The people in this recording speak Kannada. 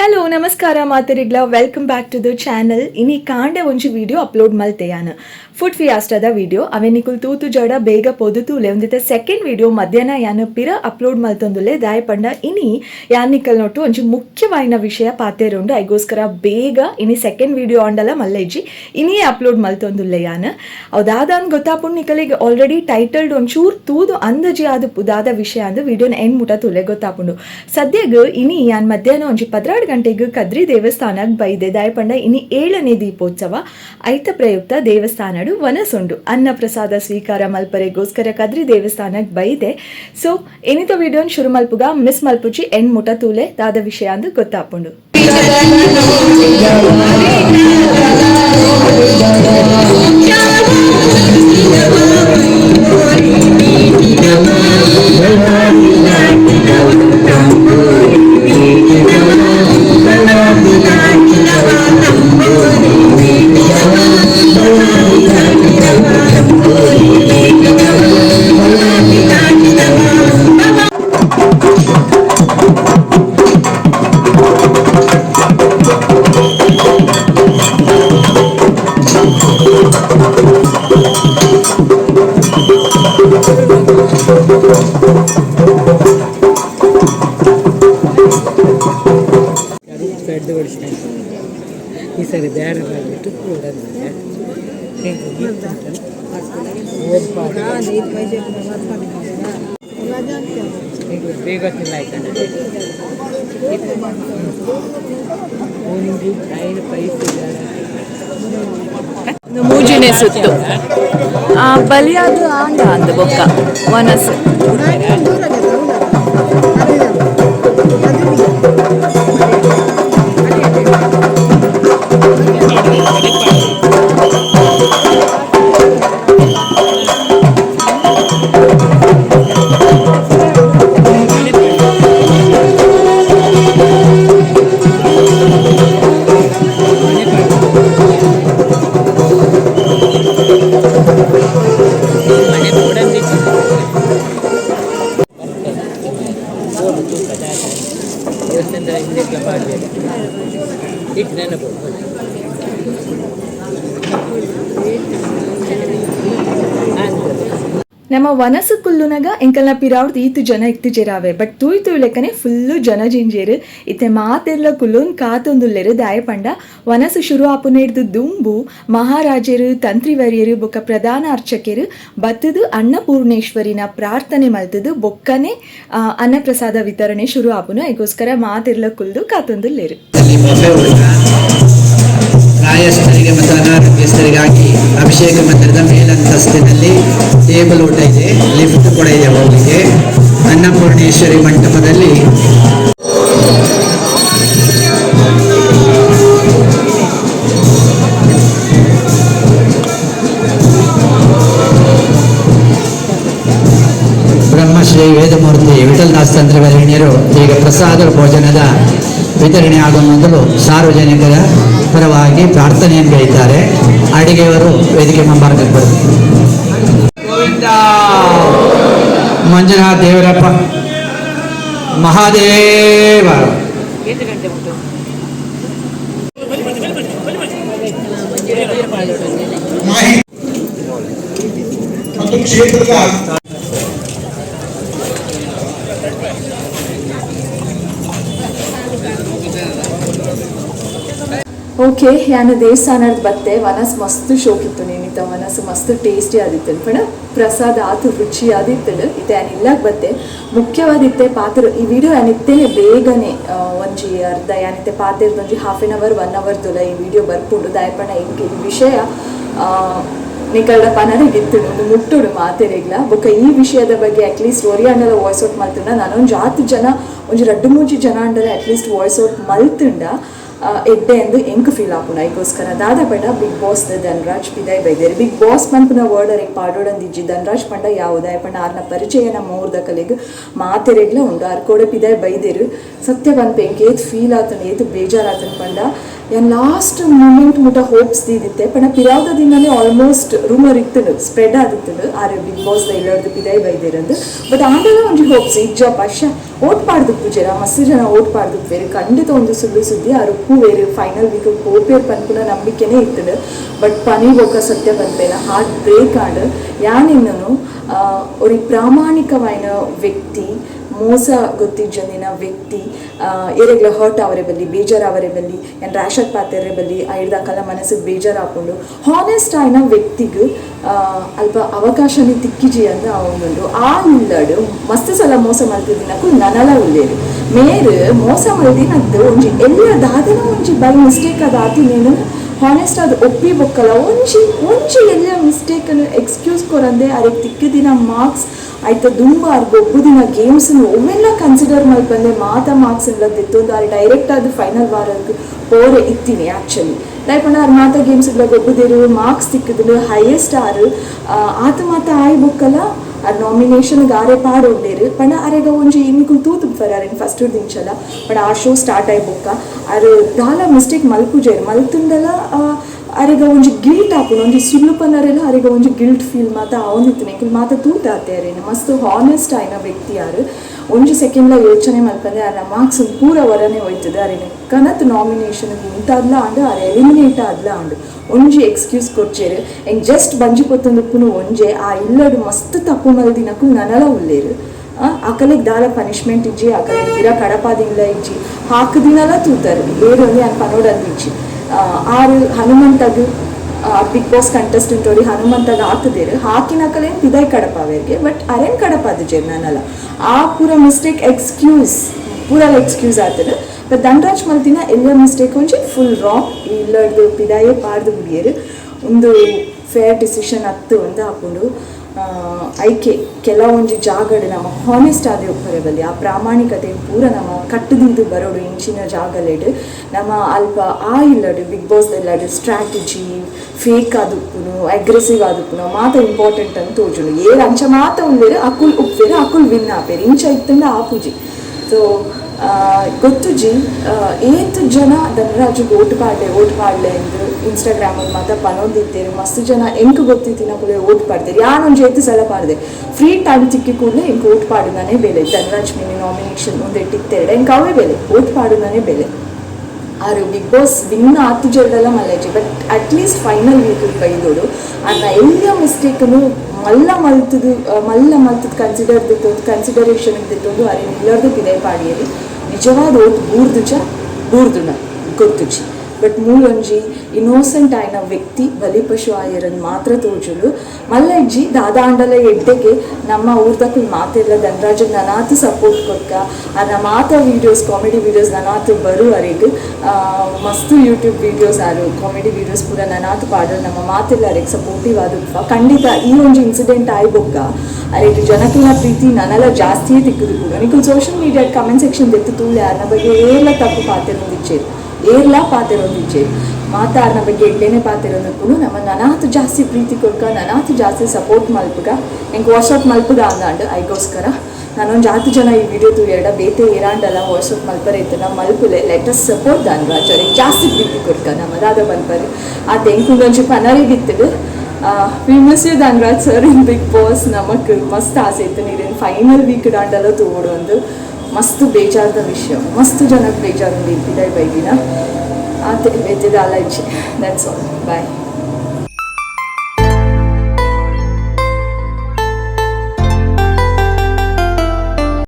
ಹಲೋ ನಮಸ್ಕಾರ ಮಾತರಿಗ್ಲ welcome back to the channel ಇನಿ ಕಾಂಡೆ ಒಂಜಿ ವಿಡಿಯೋ ಅಪ್ಲೋಡ್ ಮಲ್ತೆಯಾನ. ಫುಡ್ ಫಿಯಾಸ್ಟಾದ ವಿಡಿಯೋ ಅವೆನಿಕುಲ್ ತೂತು ಜಡ, ಬೇಗ ಪೊದುತೂಲೆ ಒಂದಿತ್ತೆ ಸೆಕೆಂಡ್ ವಿಡಿಯೋ ಮಧ್ಯಾಹ್ನ ಯಾನು ಪಿರ ಅಪ್ಲೋಡ್ ಮಲ್ತೊಂದುಲೆ ದಾಯ ಪಂಡ, ಇನಿ ಯಾನಿಕಲ್ ನೋಟು ಒಂಜಿ ಮುಖ್ಯವಾಯಿನ ವಿಷಯ ಪಾತೆರುಂಡು. ಐಗೋಸ್ಕರ ಬೇಗ ಇನಿ ಸೆಕೆಂಡ್ ವಿಡಿಯೋ ಆಂಡಲ ಮಲ್ಲೆಜ್ಜಿ. ಇನಿಯೇ ಅಪ್ಲೋಡ್ ಮಲ್ತೊಂದುಲ್ಲೆ ಯಾನ್. ಅದಾದ ಅಂದ್ ಗೊತ್ತಾಪುಂಡು ನಿಕಲಿಗೆ ಆಲ್ರೆಡಿ ಟೈಟಲ್ಡ್ ಒಂಚೂರು ತೂದು ಅಂದಜಿ ಆದ ಪುದಾದ ವಿಷಯ ಅಂದ್ ವಿಡಿಯೋನ ಎಂಡ್ ಮುಟ ತುಲೆ ಗೊತ್ತಾಪುಂಡು. ಸದ್ಯಗ್ ಇನಿ ಯಾನ್ ಮಧ್ಯಾಹ್ನ ಒಂಜಿ ಪದ್ರಾಡು ಗಂಟೆಗೆ ಕದ್ರಿ ದೇವಸ್ಥಾನಕ್ಕೆ ಬೈದೆ. ದಾಯಪಂಡ ಇನಿ ಏಳನೇ ದೀಪೋತ್ಸವ ಐತ ಪ್ರಯುಕ್ತ ದೇವಸ್ಥಾನಡು ವನಸುಂಡು. ಅನ್ನ ಪ್ರಸಾದ ಸ್ವೀಕಾರ ಮಲ್ಪರೆಗೋಸ್ಕರ ಕದ್ರಿ ದೇವಸ್ಥಾನಕ್ಕೆ ಬೈದೆ. ಸೊ ಏನಿತ ವಿಡಿಯೋನ್ ಶುರು ಮಲ್ಪುಗ, ಮಿಸ್ ಮಲ್ಪುಜಿ ಎಂಡ್ ಮುಟ ತೂಲೆ ದಾದ ವಿಷಯ ಅಂದ್ ಗೊತ್ತಾಪುಂಡು. ಸೈಡ್ ಹೊಡಿಸ್ತಾ ಈ ಸರಿ ಬೇರೆ ಬಿಟ್ಟು ಕೂಡ ಬೇಗ ತಿನ್ನಾಯ್ತಾನೆ ಒಂದು ಐದು ಪೈಸೆ ಮೂಜಿನೆ ಸುತ್ತು. ಬಲಿಯಾದ ಆಂಡ ಅಂದ ಬೊಕ್ಕ ವನಸು एक रहने को ನಮ್ಮ ವನಸು ಕುಲ್ಲುನಗ ಎಂಕಲ್ನ ಪಿರಾವ್ಡ್ ಈತು ಜನ ಇತ್ತು ಜೆರಾವೆ. ಬಟ್ ತೂಯ್ ತೂಯ್ ಲೆಕ್ಕನೆ ಫುಲ್ಲು ಜನ ಜಿಂಜೇರು. ಇತ್ತೆ ಮಾತೆರ್ಲ ಕುಲ್ಲುನ್ ಕಾತೊಂದುಲ್ಲೆರು ದಾಯಪಂಡ. ವನಸು ಶುರು ಆಪುನ ಹಿಡ್ದು ದುಂಬು, ಮಹಾರಾಜರು, ತಂತ್ರಿವರ್ಯರು, ಬೊಕ್ಕ ಪ್ರಧಾನ ಅರ್ಚಕರು, ಬತ್ತದು ಅನ್ನಪೂರ್ಣೇಶ್ವರಿನ ಪ್ರಾರ್ಥನೆ ಮಲ್ತದು ಬೊಕ್ಕನೆ ಅನ್ನಪ್ರಸಾದ ವಿತರಣೆ ಶುರು ಆಪುನ ಅದಕ್ಕೋಸ್ಕರ ಮಾತೆರ್ಲ ಕುಲ್ದು ಕಾತೊಂದುಲ್ಲೆರು. ಪ್ರಾಯಸ್ಥರಿಗೆ ಮತ್ತು ಅನಾರೋಗ್ಯಸ್ಥರಿಗಾಗಿ ಅಭಿಷೇಕ ಮಂದಿರದ ಮೇಲಂತಸ್ತಿನಲ್ಲಿ ಟೇಬಲ್ ಊಟ ಇದೆ ಲಿಫ್ಟ್ ಕೂಡ ಇದೆ ಹೋಗಲಿಕ್ಕೆ. ಅನ್ನಪೂರ್ಣೇಶ್ವರಿ ಮಂಟಪದಲ್ಲಿ. ಬ್ರಹ್ಮಶ್ರೀ ವೇದಮೂರ್ತಿ ವಿಠಲದಾಸ್ ತಂತ್ರವರಣ್ಯರು ಈಗ ಪ್ರಸಾದ ಭೋಜನದ ವಿತರಣೆ ಆಗುವ ಮೊದಲು ಸಾರ್ವಜನಿಕರ ಪರವಾಗಿ ಪ್ರಾರ್ಥನೆಯನ್ನು ಗೈತಾರೆ ಅಡಿಗೆಯವರು ವೇದಿಕೆ ಮುಂಭಾಗಕ್ಕೆ ಬರಬೇಕು ಗೋವಿಂದ! ಮಂಜುನಾಥ ದೇವರಪ್ಪ. ಮಹಾದೇವ. ಕ್ಷೇತ್ರದ ಓಕೆ, ಯಾನು ದೇವಸ್ಥಾನದ ಬತ್ತೆ ಮನಸ್ಸು ಮಸ್ತ್ ಶೋಕಿತ್ತು ನೀನಿತ ಮನಸ್ಸು ಮಸ್ತ್ ಟೇಸ್ಟಿ ಆದಿತ್ತು ಪಣ ಪ್ರಸಾದ ಆತು ರುಚಿ ಆದಿತ್ತು ಇತ್ತೆ ಆನಿಲ್ಲಕ್ ಬತ್ತೆ ಬತ್ತೆ ಮುಖ್ಯವಾದಿತ್ತೆ ಪಾತ್ರ. ಈ ವಿಡಿಯೋ ಯಾನಿತ್ತೆ ಬೇಗನೆ ಒಂಜಿ ಅರ್ಧ ಯಾನಿತ್ತೆ ಪಾತ್ರದ ಒಂಜಿ half an hour one hour ದುಲ ಈ ವಿಡಿಯೋ ಬರ್ಕೊಂಡು ದಾಯಪಣ ಈ ವಿಷಯ ನಿಕಲ್ಡ ಪನರಿಗಿತ್ತು ಒಂದು ಮುಟ್ಟುಡು ಮಾತೆರೆಗ್ಲ ಬೊಕ ಈ ವಿಷಯದ ಬಗ್ಗೆ ಅಟ್ಲೀಸ್ಟ್ ಒರಿಯಾಂಡಲ ವಾಯ್ಸ್ ಔಟ್ ಮಲ್ತುಂಡ. ನಾನೊಂದು ಜಾತಿ ಜನ ಒಂದು ರಡ್ಡು ಮೂಜಿ ಜನ ಅಂಡಲ ಅಟ್ಲೀಸ್ಟ್ ವಾಯ್ಸ್ ಔಟ್ ಮಲ್ತುಂಡ. ಎಡ್ಡೆ ಎಂದು ಎಂಕ್ ಫೀಲ್ ಆಪುನ ಐಕೋಸ್ಕರ ದಾದ ಪಂಡ ಬಿಗ್ ಬಾಸ್ ದ ಧನ್ರಾಜ್ ಪಿದಾಯ್ ಬೈದೇರಿ ಬಿಗ್ ಬಾಸ್ ಪನ್ಪುನ ವರ್ಡ್ ಅರಿಗೆ ಪಾಡೋಡಂದಿಜ್ಜಿ ಧನ್ರಾಜ್ ಪಂಡ ಯಾವುದಾಯ ಪಂಡ ಆರ್ನ ಪರಿಚಯನ ಮೂರ್ದ ಕಲೆಗ್ ಮಾತೆರೆಗ್ಲ ಉಂಡು. ಆರ್ ಕೋಡೆ ಪಿದಾಯ್ ಬೈದೇರು ಸತ್ಯ ಪನ್ಪ ಎಂಕ್ ಏತ್ ಫೀಲ್ ಆತನ ಏತ್ ಬೇಜಾರಾತನ ಪಂಡ. ಯಾನ್ ಲಾಸ್ಟ್ ಮೂಮೆಂಟ್ ಮುಟ ಹೋಪ್ಸ್ ದೀದಿತ್ತೆ, ಪಣ ಪಿರಾವ್ದ ದಿನನೇ ಆಲ್ಮೋಸ್ಟ್ ರೂಮರ್ ಇತ್ತು ಸ್ಪ್ರೆಡ್ ಆಗಿತ್ತು ಆರ್ ಬಿಗ್ ಬಾಸ್ ದ ಇಲ್ಲರ್ದು ಪಿದಾಯ್ ಬೈದಿರಂದು. ಬಟ್ ಆಂಡಲ ಒಂಜಿ ಹೋಪ್ಸ್ ಇಜ್ಜ ಪಶ ಓಟ್ ಪಾಡ್ದು ಜನ ಮಸ್ತ್ ಜನ ಓಟ್ ಪಾಡ್ದು ಬೇರೆ ಖಂಡಿತ ಒಂದು ಸುಳ್ಳು ಸುದ್ದಿ ಆರು ಹೂ ಬೇರೆ ಫೈನಲ್ ವೀಕ್ ಹೋಪೇರ್ ಪನ್ಪುನ ನಂಬಿಕೆನೆ ಇತ್ತು ಬಟ್ ಪನಿ ಹೋಗ ಸತ್ಯ ಬಂದೇನ ಹಾರ್ಟ್ ಬ್ರೇಕ್ ಆಡ್ ಯಾನಿನ್ನನು ಅವ್ರಿಗೆ ಪ್ರಾಮಾಣಿಕವಾಯಿನ ವ್ಯಕ್ತಿ ಮೋಸ ಗೊತ್ತಿಜ್ಜಂದಿನ ವ್ಯಕ್ತಿ ಏರೆಗ್ಲ ಹರ್ಟ್ ಅವರೇ ಬಲ್ಲಿ, ಬೇಜಾರ ಅವರೇ ಬಲ್ಲಿ, ಏನು ರ್ಯಾಷತ್ ಪಾತೆರೆ ಬಲ್ಲಿ ಐಡ್ದಾಕಲ್ಲ ಮನಸ್ಸಿಗೆ ಬೇಜಾರ್ ಹಾಕೊಂಡು ಹಾನೆಸ್ಟ್ ಆಯ್ನ ವ್ಯಕ್ತಿಗೆ ಅಲ್ಪ ಅವಕಾಶನೇ ತಿಕ್ಕಿಜಿ ಅಂತ ಅವನೊಂದು ಆ ಉಳ್ಳಡು ಮಸ್ತ್ ಸಲ ಮೋಸ ಮಲ್ತಿದಿನಕ್ಕೂ ನನಲ ಉಳ್ಳೇರು ಮೇರು ಮೋಸ ಮಲ್ದಿನದ್ದು ಒಂಜಿ, ಎಲ್ಲ ದಾದಿನ ಒಂಜಿ ಬೈ ಮಿಸ್ಟೇಕ್ ಅದು ಆತಿನೇನು ಹಾನೆಸ್ಟ್ ಅದು ಒಪ್ಪಿ ಬೊಕ್ಕಲ್ಲ ಒಂಜಿ ಒಂಜಿ ಎಲ್ಲ ಮಿಸ್ಟೇಕನ್ನು ಎಕ್ಸ್ಕ್ಯೂಸ್ ಕೊರಂದೆ ಅದಕ್ಕೆ ತಿಕ್ಕಿದಿನ ಮಾರ್ಕ್ಸ್ ಆಯ್ತು ದುಂಬಾರ್ ಅರ್ಗ ಗೇಮ್ಸ್ ಗೇಮ್ಸ್ ಒಮ್ಮೆಲ್ಲ ಕನ್ಸಿಡರ್ ಮಲ್ಪಂದೆ ಮಾತ ಮಾರ್ಕ್ಸ್ ಎಲ್ಲ ತೆತ್ತೊಂದು ಅಲ್ಲಿ ಡೈರೆಕ್ಟ್ ಅದು ಫೈನಲ್ ವಾರಕ್ಕೆ ಪೋರೆ ಇತ್ತೀನಿ ಆ್ಯಕ್ಚುಲಿ ಪಂಡ ಅವ್ರ ಮಾತ ಗೇಮ್ಸ್ ಇಲ್ಲ ಗೊಬ್ಬದೇರು ಮಾರ್ಕ್ಸ್ ತಿಕ್ಕಿದ್ರು ಹೈಯೆಸ್ಟ್ ಆರು. ಆತ ಮಾತ ಆಯ್ ಬುಕ್ಕಲ್ಲ ಆ ನಾಮಿನೇಷನ್ಗೆ ಆರೆ ಪಾಡ್ ಉಂಡೇರು ಪಂಡ ಅರೆಗ ಒಂಜಿ ಇನ್ನಿಕು ತೂತು ಫರಾರೆನ್ ಫಸ್ಟ್ ದಿಂಚಲ ಪಂಡ ಆ ಶೋ ಸ್ಟಾರ್ಟ್ ಆಯ್ ಬುಕ್ಕ. ಅರು ದಾಲ ಮಿಸ್ಟೇಕ್ ಮಲ್ಪುಜೇರು ಮಲ್ತುಂಡಲ ಅರೆಗ ಒಂಜಿ ಗಿಲ್ಟ್ ಆಪುಂಡು ಒಂಜಿ ಸುಳ್ಳು ಪನ್ನರೆಲ್ಲ ಅರೆಗ ಒಂಜಿ ಗಿಲ್ಟ್ ಫೀಲ್ ಮಾತ ಅವನಿತ್ತಿನ ಎಂಕುಲು ಮಾತ ತೂತ ಆತೇರೇನು ಮಸ್ತ್ ಹಾನೆಸ್ಟ್ ಆಯ್ನ ವ್ಯಕ್ತಿ ಯಾರು. ಒಂಜಿ ಸೆಕೆಂಡ್ಲ ಯೋಚನೆ ಮಲ್ಪಂದೆ ಅರ ಮಾರ್ಕ್ಸ್ ಪೂರ ವರನೆ ಹೋಯ್ತದೆ ಅರೇನೆ ಕನತ್ ನಾಮಿನೇಷನ್ ಉಂಟಾದ್ಲ ಆಂಡು ಅರೆ ಎಲಿಮಿನೇಟ್ ಆದ್ಲ ಆಂಡು ಒಂಜಿ ಎಕ್ಸ್ಕ್ಯೂಸ್ ಕೊಡ್ಚೇರು. ಎಂಗ್ ಜಸ್ಟ್ ಬಂಜಿ ಪೊತ್ತೊಂದುಪ್ಪುನು ಒಂಜೆ ಆ ಇಲ್ಲಡು ಮಸ್ತ್ ತಪ್ಪು ಮಲ್ದಿನಕು ನನಲ ಉಳ್ಳೇರು ಅಕಲಿಗೆ ದಾಲ ಪನಿಷ್ಮೆಂಟ್ ಇಜ್ಜಿ ಅಕಲಿಗೆ ದಿರ ಕಡಪಾದಿಂಗ್ಲ ಇಜ್ಜಿ. ಹಾಕದಿನಲ ತೂತಾರೆ. ಏರು ಅಂದ್ರೆ ಅನ್ ಪನೋಡಲ್ಲಿ ಇಜ್ಜಿ ಆ, ಆರು ಹನುಮಂತಗು ಬಿಗ್ ಬಾಸ್ ಕಂಟೆಸ್ಟೆಂಟ್ ಅವ್ರಿಗೆ ಹನುಮಂತಗ ಹಾಕಿದೇರು ಹಾಕಿನಕಲೇನು ಇದೇ ಕಡಪ ಅವರಿಗೆ. ಬಟ್ ಅರೇನ್ ಕಡಪ ಅದು ಜೆ ನಾನಲ್ಲ ಆ ಪೂರ ಮಿಸ್ಟೇಕ್ ಎಕ್ಸ್ಕ್ಯೂಸ್ ಪೂರ ಎಕ್ಸ್ಕ್ಯೂಸ್ ಆಗ್ತದೆ ಬಟ್ ಧನರಾಜ್ ಮಲ್ತಿನ ಎಲ್ಲ ಮಿಸ್ಟೇಕ್ ಒಂಜಿ ಫುಲ್ ರಾಂಗ್ ಇಲ್ಲಡ್ದು ಪಿದಾಯೇ ಪಾಡ್ದು ಬಿಡಿಯರು ಒಂದು ಫೇರ್ ಡಿಸಿಷನ್ ಅತ್ತು ಅಂತ ಹಾಕೊಂಡು ಐಕೆ ಕೆಲವೊಂಜಿ ಜಾಗಡ್ ನಮ್ಮ ಹಾನೆಸ್ಟ್ ಆದ ಬರಬಲ್ಲಿ ಆ ಪ್ರಾಮಾಣಿಕತೆ ಪೂರ ನಮ್ಮ ಕಟ್ಟದಿಂದು ಬರೋಡು ಇಂಚಿನ ಜಾಗಲೆಡ್. ನಮ್ಮ ಅಲ್ಪ ಆ ಇಲ್ಲಡು ಬಿಗ್ ಬಾಸ್ ಇಲ್ಲಡು ಸ್ಟ್ರಾಟಜಿ ಫೇಕ್ ಆದಕ್ಕೂ ಅಗ್ರೆಸಿವ್ ಆದಕ್ಕೂ ಮಾತ ಇಂಪಾರ್ಟೆಂಟ್ ಅಂತ ತೋಜುನು ಏರ್ ಅಂಚ ಮಾತ ಉಳ್ಳೇರು ಅಕುಲ್ ಉಪ್ಪೇರು ಅಕುಲ್ ವಿನ್ ಆಪೇರು. ಇಂಚ ಇತ್ತಂಡ ಆಪುಜಿ ಸೊ ಗೊತ್ತುಜಿ ಏತು ಜನ ಧನರಾಜು ಓಟ್ ಪಾಡ್ಲೆ ಓಟ್ ಪಾಡ್ಲೆ ಎಂದು ಇನ್ಸ್ಟಾಗ್ರಾಮಲ್ಲಿ ಮಾತ್ರ ಪನೊಂದಿತ್ತೇರು ಮಸ್ತ್ ಜನ ಎಂಕ್ ಗೊತ್ತಿತ್ತಿನ ಕೂಡ ಓಟ್ ಪಾಡ್ದೇರು ಯಾನೊಂದು ಏತು ಸಲ ಪಾಡ್ದೆ ಫ್ರೀ ಟೈಮ್ ಸಿಕ್ಕಿ ಕೂಡಲೇ ಎಂಕ್ ಓಟ್ ಪಾಡುದಾನೆ ಬೆಲೆ. ಧನಲಕ್ಷ್ಮಿ ಮಿನಿ ನಾಮಿನೇಷನ್ ಮುಂದೆ ಇಟ್ಟಿತ್ತೇರಡೆ ಎಂಕ್ ಅವೇ ಬೆಲೆ? ಓಟ್ ಪಾಡುದಾನೆ ಬೆಲೆ. ಆರು ಬಿಗ್ ಬಾಸ್ ವಿನ್ ಆತು ಜಲ್ದಲ್ಲ ಮಲ್ಲೇಜಿ. But at least final week ಬೈದೋಡು ಅನ್ನ ಎಲ್ಲ ಮಿಸ್ಟೇಕನ್ನು ಮಲ್ಲ ಮಲ್ತದು ಮಲ್ಲ ಮಲ್ತದ ಕನ್ಸಿಡರ್ ದಿತ್ತೊಂದು ಕನ್ಸಿಡರೇಷನ್ ದಿತ್ತೊಂದು ಅರೆ ನಿಲ್ಲರ್ದು ಪಿದೆ ಪಾಡಿಯಲ್ಲಿ ನಿಜವಾದ ಓಟ್ ಬೂರ್ದುಜ ಬೂರ್ದುನ. ಗೊತ್ತುಚಿ ಬಟ್ ಮೂಲೊಂಜಿ ಇನ್ನೋಸೆಂಟ್ ಆಯ್ನ ವ್ಯಕ್ತಿ ಬಲಿಪಶು ಆಯರನ್ ಮಾತ್ರ ತೋಜುಲು. ಮಲ್ಲಜ್ಜಿ ದಾದಾಂಡಲ ಎಡ್ಡೆಗೆ ನಮ್ಮ ಊರ್ದಕ್ಕೂ ಮಾತೆಲ್ಲ ಧನರಾಜನ್ ನನಾತು ಸಪೋರ್ಟ್ ಕೊಟ್ಟ ಆ ಮಾತ ವೀಡಿಯೋಸ್ ಕಾಮಿಡಿ ವೀಡಿಯೋಸ್ ನನಾತು ಬರುವರೆಗೆ ಮಸ್ತ್ ಯೂಟ್ಯೂಬ್ ವೀಡಿಯೋಸ್ ಆರು ಕಾಮಿಡಿ ವೀಡಿಯೋಸ್ ಪೂರ ನನಾತು ಪಾಡಲು ನಮ್ಮ ಮಾತೆಲ್ಲ ಅರೆಗ್ ಸಪೋರ್ಟಿವ್ ಆದುಪ್ಪ ಖಂಡಿತ ಈ ಒಂದು ಇನ್ಸಿಡೆಂಟ್ ಆಯ್ಬೊಕ್ಕ. ಅರೆಗೆ ಜನಕ್ಕಿನ ಪ್ರೀತಿ ನನಲ ಜಾಸ್ತಿಯೇ ತಿಕ್ಕದು ಕೂಡ ನಿಖಲ್ ಸೋಷಿಯಲ್ ಮೀಡಿಯಾ ಕಮೆಂಟ್ ಸೆಕ್ಷನ್ ಎತ್ತು ತೂಳೆ ಅನ್ನ ಬಗ್ಗೆ ಏಲ್ಲ ತಪ್ಪು ಪಾತಿರೊಂದಿಚ್ಚೇರು ಏರ್ಲ ಪಾತಿರೊಂದಿಚ್ಚೇರು ಮಾತಾಡ ಬಗ್ಗೆ ಎಡ್ಲೇನೆ ಪಾತಿರೋದಕ್ಕೂ ನಮ್ಮ ನನಾತು ಜಾಸ್ತಿ ಪ್ರೀತಿ ಕೊಡ್ಕ ನನಾತು ಜಾಸ್ತಿ ಸಪೋರ್ಟ್ ಮಲ್ಪಗ ಹೆಂಗೆ ವಾಟ್ಸಪ್ ಮಲ್ಪುದ ಅಂದಾಂಡು ಐಗೋಸ್ಕರ. ನಾನೊಂದು ಜಾತಿ ಜನ ಈ ವಿಡಿಯೋ ಎರಡ ಬೇತೆ ಏರಾಂಡಲ್ಲ ವಾಟ್ಸಪ್ ಮಲ್ಪರೆ ಇತ್ತು ನಮ್ಮ ಮಲ್ಪುಲೆ. ಲೆಟಸ್ ಸಪೋರ್ಟ್ ದಾನ್ರಾಜ್ ಅವ್ರಿಗೆ ಜಾಸ್ತಿ ಪ್ರೀತಿ ಕೊಡ್ಕ ನಮ್ಮದಾದ ಮಲ್ಪರೆ. ಆ ತೆಂಕುಂದೊಂಚು ಪನರಿಗಿತ್ತು V famous Dhanraj sir in Bigg Boss ನಮಕ್ ಮಸ್ತ್ ಆಸೆ ಇತ್ತು. ನೀರಿನ ಫೈನಲ್ ವೀಕ್ ದಾಂಡಲ್ಲ ತೋಡು ಒಂದು ಮಸ್ತ್ ಬೇಜಾರದ ವಿಷಯ. ಮಸ್ತ್ ಜನಕ್ಕೆ ಬೇಜಾರು ಇದ್ದಿದೆ ಬೈದಿನ. ಆತ ಬೇಜದ ಅಲ್ಲ ಇಚ್ಚೆ ದಟ್ಸ್ ಆಲ್ ಬಾಯ್